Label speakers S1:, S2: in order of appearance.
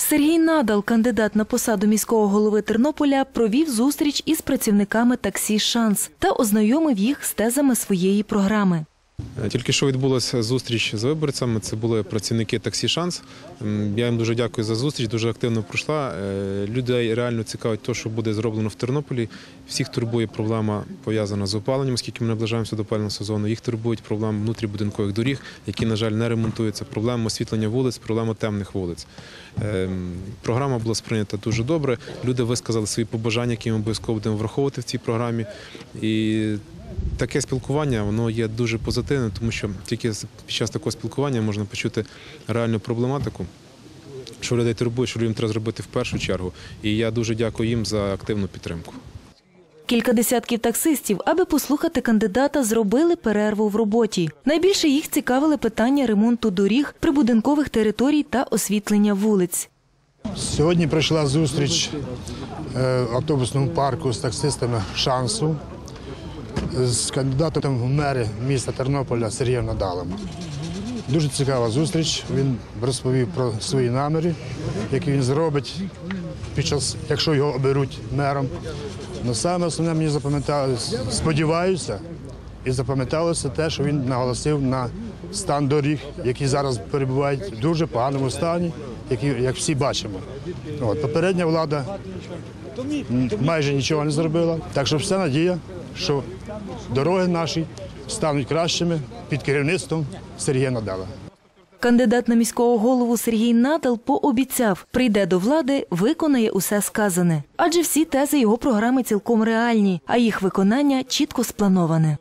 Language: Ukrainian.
S1: Сергій Надал, кандидат на посаду міського голови Тернополя, провів зустріч із працівниками таксі Шанс та ознайомив їх з тезами своєї програми.
S2: Е, Тільки що відбулася зустріч з виборцями. Це були працівники таксі Шанс. Я їм дуже дякую за зустріч, дуже активно пройшла. Е, Людей реально цікавить те, що буде зроблено в Тернополі. Всіх турбує проблема пов'язана з опаленням, оскільки ми наближаємося до опалювального сезону. Їх турбують проблеми внутрібудинкових доріг, які, на жаль, не ремонтуються. Проблема освітлення вулиць, проблема темних вулиць. Ем, Програма була сприйнята дуже добре. Люди висказали свої побажання, які ми обов'язково будемо враховувати в цій програмі. І таке спілкування воно є дуже позитивним, тому що тільки з- під час такого спілкування можна почути реальну проблематику, що людей турбує, що людям треба зробити в першу чергу. І я дуже дякую їм за активну підтримку.
S1: Кілька десятків таксистів, аби послухати кандидата, зробили перерву в роботі. Найбільше їх цікавили питання ремонту доріг, прибудинкових територій та освітлення вулиць.
S3: Сьогодні прийшла зустріч е, в автобусному парку з таксистами шансу з кандидатом в мери міста Тернополя Сергієм Надалом. Дуже цікава зустріч. Він розповів про свої наміри, які він зробить під час, якщо його оберуть мером. Но саме основне мені запам'яталося, сподіваюся, і запам'яталося те, що він наголосив на стан доріг, які зараз перебувають в дуже поганому стані, які, як всі бачимо. От, попередня влада майже нічого не зробила. Так що вся надія, що дороги наші стануть кращими під керівництвом Сергія Надала.
S1: Кандидат на міського голову Сергій Надал пообіцяв, прийде до влади, виконає усе сказане. Адже всі тези його програми цілком реальні, а їх виконання чітко сплановане.